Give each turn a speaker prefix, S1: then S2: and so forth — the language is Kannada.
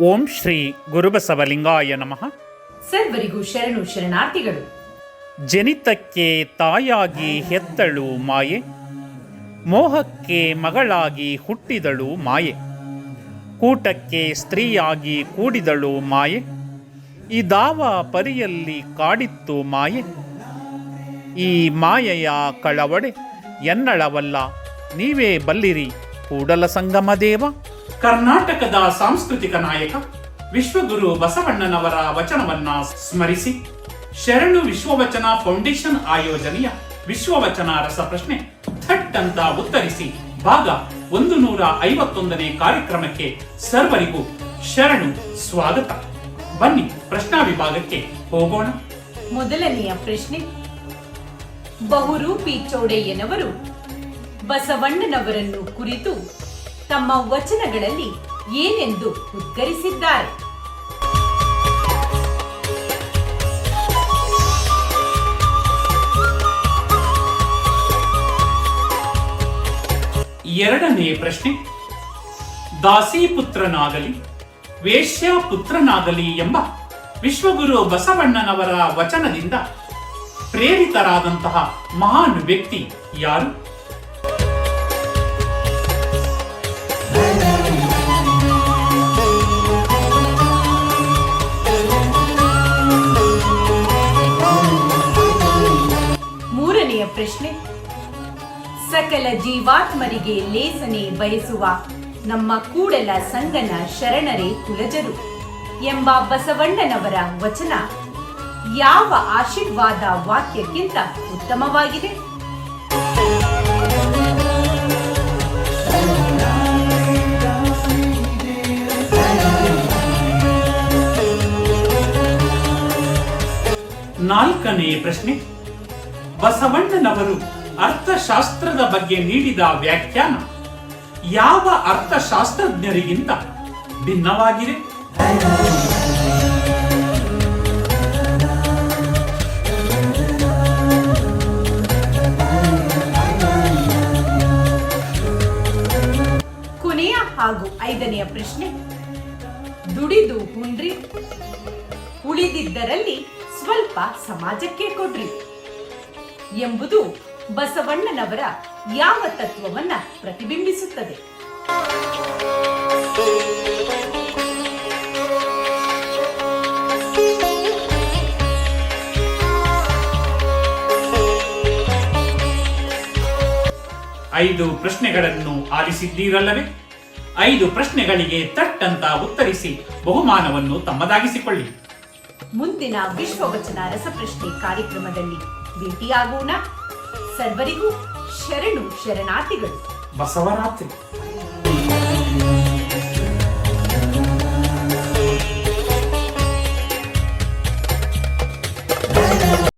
S1: ಓಂ ಶ್ರೀ ಗುರುಬಸವಲಿಂಗಾಯ ನಮಃ.
S2: ಸರ್ವರಿಗೂ ಶರಣು ಶರಣಾರ್ಥಿಗಳು.
S1: ಜನಿತಕ್ಕೆ ತಾಯಾಗಿ ಹೆತ್ತಳು ಮಾಯೆ. ಮೋಹಕ್ಕೆ ಮಗಳಾಗಿ ಹುಟ್ಟಿದಳು ಮಾಯೆ. ಕೂಟಕ್ಕೆ ಸ್ತ್ರೀಯಾಗಿ ಕೂಡಿದಳು ಮಾಯೆ. ಇದಾವ ಪರಿಯಲ್ಲಿ ಕಾಡಿತ್ತು ಮಾಯೆ. ಈ ಮಾಯೆಯ ಕಳವಡೆ ಎನ್ನಳವಲ್ಲ. ನೀವೇ ಬಲ್ಲಿರಿ ಕೂಡಲ ಸಂಗಮ ದೇವ. ಕರ್ನಾಟಕದ ಸಾಂಸ್ಕೃತಿಕ ನಾಯಕ ವಿಶ್ವಗುರು ಬಸವಣ್ಣನವರ ವಚನವನ್ನ ಸ್ಮರಿಸಿ. ಶರಣು ವಿಶ್ವವಚನ ಫೌಂಡೇಶನ್ ಆಯೋಜನೆಯ ವಿಶ್ವವಚನ ರಸಪ್ರಶ್ನೆ ಥಟ್ ಅಂತ ಉತ್ತರಿಸಿ. ಭಾಗ ಒಂದು ನೂರ ಐವತ್ತೊಂದನೇ ಕಾರ್ಯಕ್ರಮಕ್ಕೆ ಸರ್ವರಿಗೂ ಶರಣು ಸ್ವಾಗತ. ಬನ್ನಿ ಪ್ರಶ್ನಾ ವಿಭಾಗಕ್ಕೆ ಹೋಗೋಣ.
S2: ಮೊದಲನೆಯ ಪ್ರಶ್ನೆ. ಬಹುರೂಪಿ ಚೌಡಯ್ಯನವರು ಬಸವಣ್ಣನವರನ್ನು ಕುರಿತು ತಮ್ಮ ವಚನಗಳಲ್ಲಿ ಏನೆಂದು ಉದ್ಗರಿಸಿದ್ದಾರೆ?
S1: ಎರಡನೇ ಪ್ರಶ್ನೆ ದಾಸಿ ಪುತ್ರನಾಗಲಿ ವೇಶ್ಯ ಪುತ್ರನಾಗಲಿ ಎಂಬ ವಿಶ್ವಗುರು ಬಸವಣ್ಣನವರ ವಚನದಿಂದ ಪ್ರೇರಿತರಾದಂತಹ ಮಹಾನ್ ವ್ಯಕ್ತಿ ಯಾರು?
S2: ಪ್ರಶ್ನೆ. ಸಕಲ ಜೀವಾತ್ಮರಿಗೆ ಲೇಸನೆ ಬಯಸುವ ನಮ್ಮ ಕೂಡಲ ಸಂಗನ ಶರಣರೇ ಕುಲಜರು ಎಂಬ ಬಸವಣ್ಣನವರ ವಚನ. ಯಾವ ಆಶೀರ್ವಾದ ವಾಕ್ಯಕ್ಕಿಂತ ಉತ್ತಮವಾಗಿದೆ?
S1: ನಾಲ್ಕನೇ ಪ್ರಶ್ನೆ. ಬಸವಣ್ಣನವರು ಅರ್ಥಶಾಸ್ತ್ರದ ಬಗ್ಗೆ ನೀಡಿದ ವ್ಯಾಖ್ಯಾನ. ಯಾವ ಅರ್ಥಶಾಸ್ತ್ರಜ್ಞರಿಗಿಂತ ಭಿನ್ನವಾಗಿದೆ?
S2: ಕೊನೆಯ ಹಾಗೂ ಐದನೆಯ ಪ್ರಶ್ನೆ. ದುಡಿದು ಹುಂಡ್ರಿ ಉಳಿದಿದ್ದರಲ್ಲಿ ಸ್ವಲ್ಪ ಸಮಾಜಕ್ಕೆ ಕೊಡ್ರಿ. ಎಂಬುದು ಬಸವಣ್ಣನವರ ಯಾವ ತತ್ವವನ್ನ ಪ್ರತಿಬಿಂಬಿಸುತ್ತದೆ.
S1: ಐದು ಪ್ರಶ್ನೆಗಳನ್ನು ಆಲಿಸಿದ್ದೀರಲ್ಲವೇ? ಐದು ಪ್ರಶ್ನೆಗಳಿಗೆ ತಟ್ಟಂತ ಉತ್ತರಿಸಿ ಬಹುಮಾನವನ್ನು ತಮ್ಮದಾಗಿಸಿಕೊಳ್ಳಿ.
S2: ಮುಂದಿನ ವಿಶ್ವವಚನ ರಸಪ್ರಶ್ನೆ ಕಾರ್ಯಕ್ರಮದಲ್ಲಿ ಭೇಟಿಯಾಗೋಣ. ಸರ್ವರಿಗೂ ಶರಣು ಶರಣಾರ್ಥಿಗಳು.
S1: ಬಸವರಾತ್ರಿ.